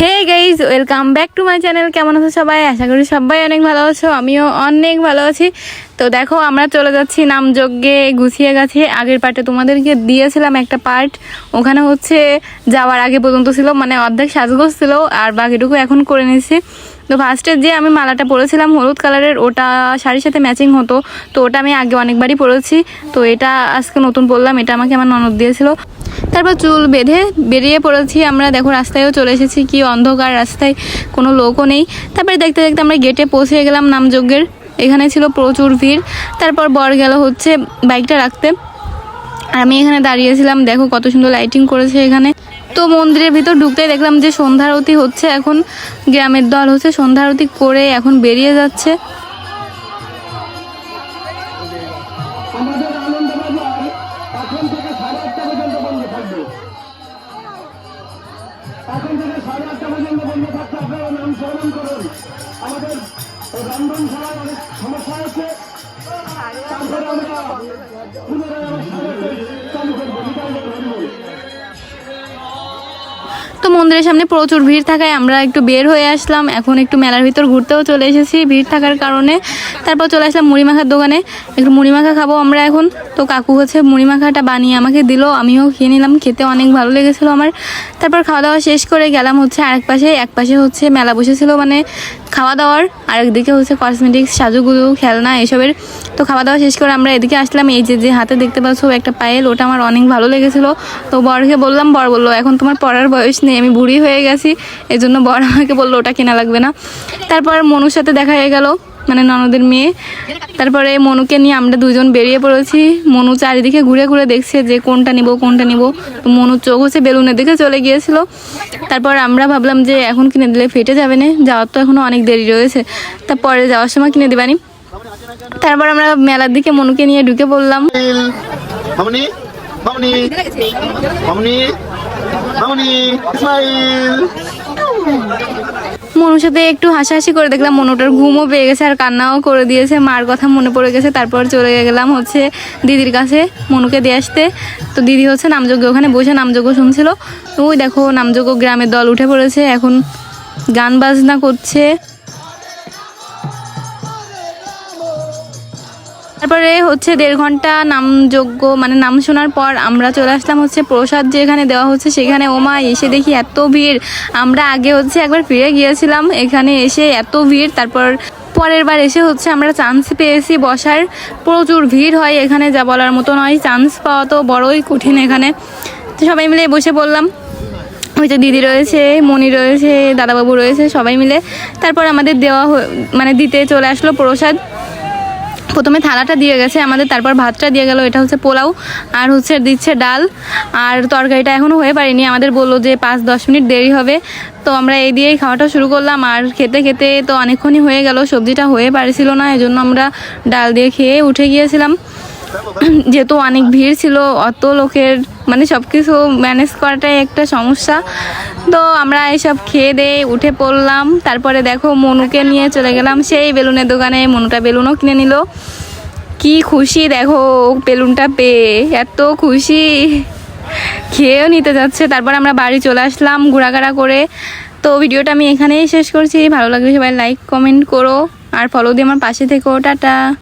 Hey guys welcome back to my channel কেমন আছো সবাই? আশা করি সবাই অনেক ভালো আছো, আমিও অনেক ভালো আছি। তো দেখো, আমরা চলে যাচ্ছি নাম যজ্ঞে গুছিয়ে। গেছে আগের পার্টে তোমাদেরকে দিয়েছিলাম একটা পার্ট ওখানে হচ্ছে যাওয়ার আগে পর্যন্ত ছিল মানে অর্ধেক সাজগোজ ছিল, আর বাকিটুকু এখন করে নিয়েছি। তো ফার্স্টে যে আমি মালাটা পরেছিলাম হলুদ কালারের, ওটা শাড়ির সাথে ম্যাচিং হতো। তো ওটা আমি আগে অনেকবারই পরেছি। তো এটা আজকে নতুন পরলাম, এটা আমাকে আমার ননদ দিয়েছিল। তারপর চুল বেঁধে বেরিয়ে পড়েছি আমরা। দেখো, রাস্তায়ও চলে এসেছি, কি অন্ধকার রাস্তায়, কোনো লোকও নেই। তারপরে দেখতে দেখতে আমরা গেটে পৌঁছে গেলাম নামযজ্ঞের। এখানে ছিল প্রচুর ভিড়। তারপর বর গেল হচ্ছে বাইকটা রাখতে। আর আমি এখানে দাঁড়িয়েছিলাম। দেখো কত সুন্দর লাইটিং করেছে এখানে। তো মন্দিরের ভিতর ঢুকতেই দেখলাম যে সন্ধ্যারতি হচ্ছে এখন, গ্রামের দল হচ্ছে সন্ধ্যারতি করে এখন বেরিয়ে যাচ্ছে। সমস্যা তো মন্দিরের সামনে প্রচুর ভিড় থাকায় আমরা একটু বের হয়ে আসলাম। এখন একটু মেলার ভিতর ঘুরতেও চলে এসেছি ভিড় থাকার কারণে। তারপর চলে আসলাম মুড়ি মাখার দোকানে। একটু মুড়ি মাখা খাব আমরা এখন। তো কাকু হচ্ছে মুড়ি মাখাটা বানিয়ে আমাকে দিল, আমিও খেয়ে নিলাম, খেতে অনেক ভালো লেগেছিলো আমার। তারপর খাওয়া দাওয়া শেষ করে গেলাম হচ্ছে আরেক পাশে, এক পাশে হচ্ছে মেলা বসেছিল মানে খাওয়া দাওয়ার আর একদিকে হচ্ছে কসমেটিক্স সাজুগুলো খেলনা এসবের। তো খাওয়া দাওয়া শেষ করে আমরা এদিকে আসলাম, এই যে যে হাতে দেখতে পাচ্ছ একটা পায়েল, ওটা আমার অনেক ভালো লেগেছিলো। তো বরকে বললাম, বর বলল, এখন তোমার পড়ার বয়স নেই, আমি বুড়ি হয়ে গেছি, এজন্য জন্য বর আমাকে বলল, ওটা কেনা লাগবে না। তারপর মনুর সাথে দেখা হয়ে গেল। মানে ননদের মেয়ে। তারপরে মনুকে নিয়ে আমরা দুজন বেরিয়ে পড়েছি। মনু চারিদিকে ঘুরে ঘুরে দেখছে যে কোনটা নিব কোনটা নিব। তো মনুর চোখ হচ্ছে বেলুনের দিকে চলে গিয়েছিল। তারপর আমরা ভাবলাম যে এখন কিনে দিলে ফেটে যাবে না, যাওয়ার তো এখনও অনেক দেরি রয়েছে। তারপরে যাওয়ার সময় কিনে দেবানি। তারপর আমরা মেলার দিকে মনুকে নিয়ে ঢুকে পড়লাম। মনুর সাথে একটু হাসাহাসি করে দেখলাম, মনুটার ঘুমও পেয়ে গেছে আর কান্নাও করে দিয়েছে। মার কথা মনে পড়ে গেছে, তারপর চলে গেলাম হচ্ছে দিদির কাছে মনুকে দিয়ে আসতে। তো দিদি হচ্ছে নামযজ্ঞ, ওখানে বসে নামযজ্ঞ শুনছিল। ওই দেখো, নামযজ্ঞ গ্রামের দল উঠে পড়েছে, এখন গান বাজনা করছে। তারপরে হচ্ছে দেড় ঘণ্টা নামযজ্ঞ মানে নাম শোনার পর আমরা চলে আসলাম হচ্ছে প্রসাদ যেখানে দেওয়া হচ্ছে সেখানে ওমা এসে দেখি এত ভিড়। আমরা আগে হচ্ছে একবার ফিরে গিয়েছিলাম, এখানে এসে এত ভিড়, তারপর পরের বার এসে হচ্ছে আমরা চান্স পেয়েছি বসার। প্রচুর ভিড় হয় এখানে, যা বলার মতো নয় চান্স পাওয়া তো বড়ই কঠিন এখানে। তো সবাই মিলে বসে পড়লাম। ওই যে দিদি রয়েছে, মণি রয়েছে, দাদাবাবু রয়েছে, সবাই মিলে। তারপর আমাদের দেওয়া মানে দিতে চলে আসলো প্রসাদ। প্রথমে থালাটা দিয়ে গেছে, আমাদের তারপর ভাতটা দিয়ে গেল, এটা হচ্ছে পোলাও আর হচ্ছে দিচ্ছে ডাল। আর তরকারিটা এখনও হয়ে পারিনি, আমাদের বলল যে পাঁচ দশ মিনিট দেরি হবে। তো আমরা এই দিয়েই খাওয়াটা শুরু করলাম, আর খেতে খেতে তো অনেকক্ষণই হয়ে গেল, সবজিটা হয়ে পারছিল না, এজন্য আমরা ডাল দিয়ে খেয়ে উঠে গিয়েছিলাম। যেহেতু অনেক ভিড় ছিল, অত লোকের মানে সব কিছু ম্যানেজ করাটাই একটা সমস্যা। তো আমরা এসব খেয়ে দিয়ে উঠে পড়লাম। তারপরে দেখো মনুকে নিয়ে চলে গেলাম। সেই বেলুনের দোকানে মনুটা বেলুনও কিনে নিল। কি খুশি দেখো বেলুনটা পেয়ে, এত খুশি। খেয়েও নিতে যাচ্ছে। তারপর আমরা বাড়ি চলে আসলাম ঘোরাঘাড়া করে। তো ভিডিওটা আমি এখানেই শেষ করছি। ভালো লাগলে সবাই লাইক কমেন্ট করো। আর ফলো দিয়ে আমার পাশে থেকো। টাটা।